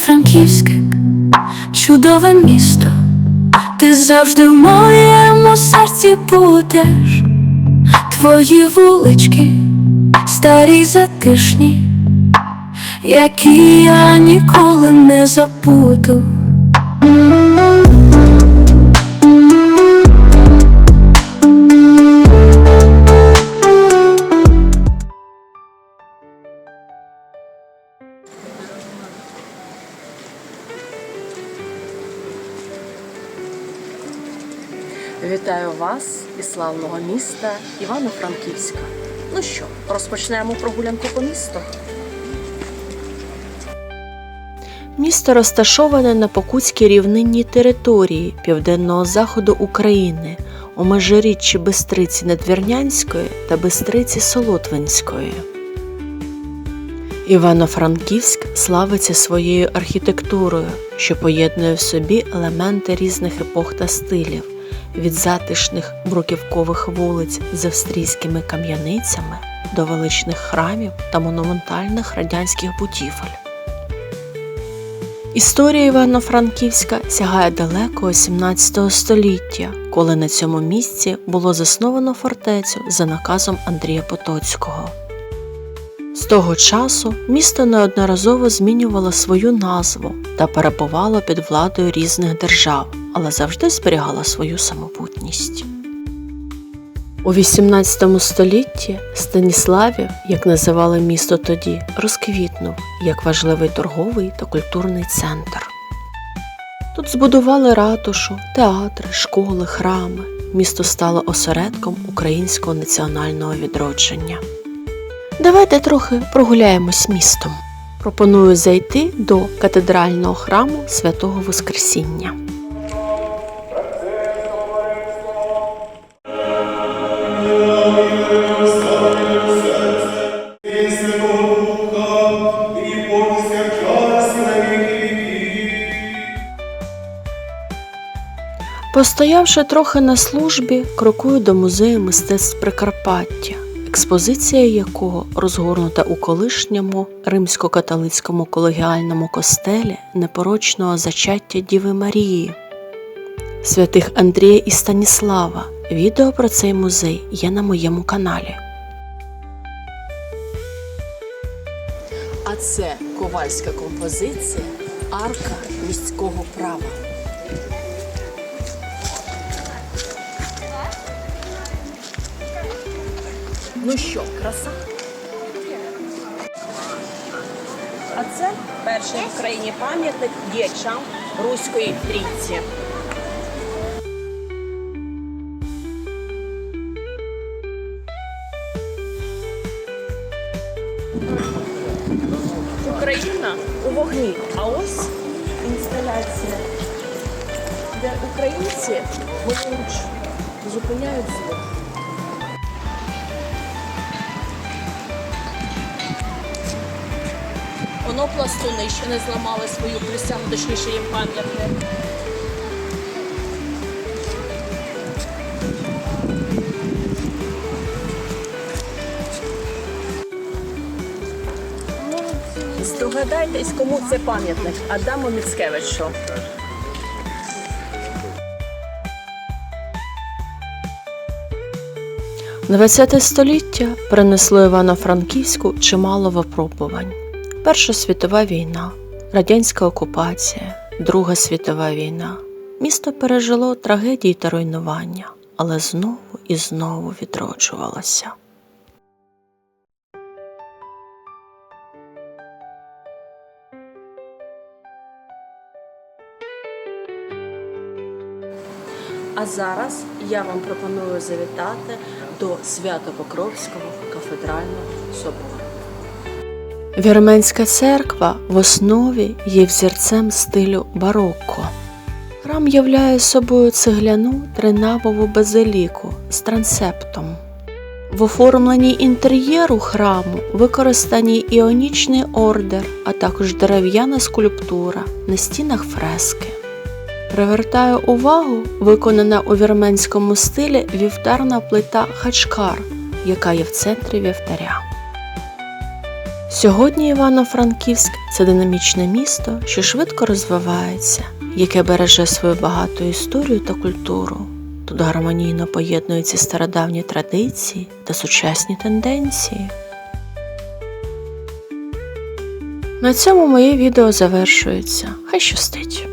Івано-Франківське, чудове місто, ти завжди в моєму серці будеш, твої вулички, старі затишні, які я ніколи не забуду. Вітаю вас із славного міста Івано-Франківська. Ну що, розпочнемо прогулянку по місту. Місто розташоване на Покутській рівнинній території південного заходу України у межиріччі Бистриці Надвірнянської та Бистриці Солотвинської. Івано-Франківськ славиться своєю архітектурою, що поєднує в собі елементи різних епох та стилів, від затишних бруківкових вулиць з австрійськими кам'яницями до величних храмів та монументальних радянських будівель. Історія Івано-Франківська сягає далекого 17 століття, коли на цьому місці було засновано фортецю за наказом Андрія Потоцького. З того часу місто неодноразово змінювало свою назву та перебувало під владою різних держав, але завжди зберігало свою самобутність. У XVIII столітті Станіславів, як називали місто тоді, розквітнув як важливий торговий та культурний центр. Тут збудували ратушу, театри, школи, храми. Місто стало осередком українського національного відродження. Давайте трохи прогуляємось містом. Пропоную зайти до катедрального храму Святого Воскресіння. Постоявши трохи на службі, крокую до музею мистецтв Прикарпаття, експозиція якого розгорнута у колишньому римсько-католицькому колегіальному костелі непорочного зачаття Діви Марії, святих Андрія і Станіслава. Відео про цей музей є на моєму каналі. Це ковальська композиція арка міського права. Ну що, краса? А це перший в країні пам'ятник діячам Руської трійці. Україна у вогні. А ось інсталяція, де українці голіруч зупиняють звук. Воно пластуни ще не зламали свою присягу, точніше їм пам'ятник. Здогадайтесь, кому це пам'ятник Адаму Міцкевичу. ХХ століття принесло Івано-Франківську чимало випробувань. Перша світова війна, радянська окупація, Друга світова війна. Місто пережило трагедії та руйнування, але знову і знову відроджувалося. А зараз я вам пропоную завітати до Свято-Покровського кафедрального собору. Вірменська церква в основі є взірцем стилю барокко. Храм являє собою цегляну тринавову базиліку з трансептом. В оформленні інтер'єру храму використані іонічний ордер, а також дерев'яна скульптура на стінах фрески. Привертає увагу виконана у вірменському стилі вівтарна плита Хачкар, яка є в центрі вівтаря. Сьогодні Івано-Франківськ це динамічне місто, що швидко розвивається, яке береже свою багату історію та культуру. Тут гармонійно поєднуються стародавні традиції та сучасні тенденції. На цьому моє відео завершується. Хай щастить!